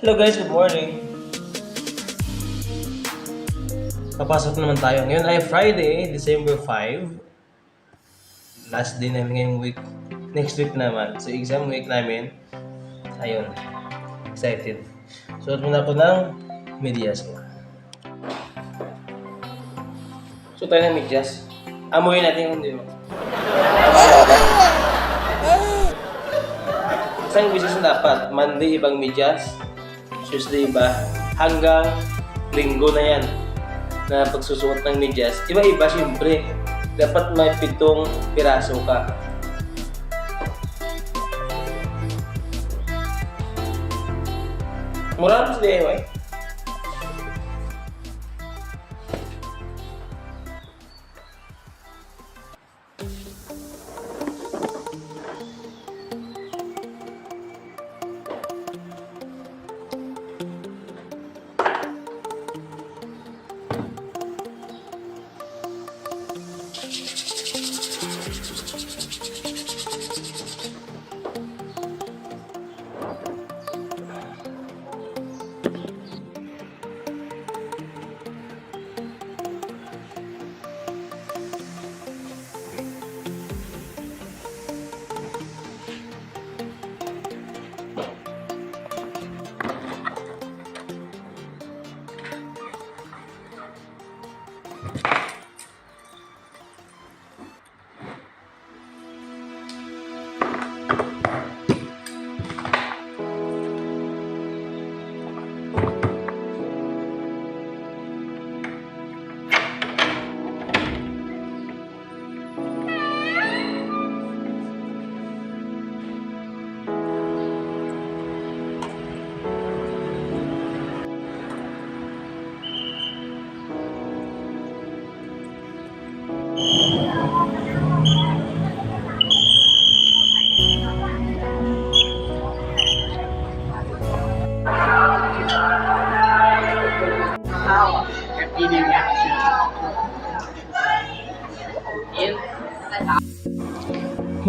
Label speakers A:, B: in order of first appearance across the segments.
A: Hello guys, good morning. Papasok naman tayo. Ngayon ay Friday, December 5. Last day namin ngayong week. Next week naman. So exam week namin. Ayun. Excited. Suot muna ako ng medyas ko. So tayo ng medyas. Amuhin natin kung di mo. Isang beses na dapat. Monday ibang medyas. Tuesday iba. Hanggang linggo na yan. Na pagsusuot ng medyas. Iba-iba siyempre. Dapat may pitong piraso ka. Mura sa DIY.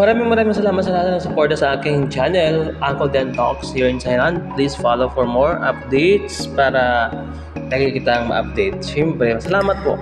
A: Maraming maraming salamat sa lahat ng suporta sa aking channel, Uncle Dan Talks here in Thailand. Please follow for more updates para lagi kitang ma-update. Siyempre, salamat po.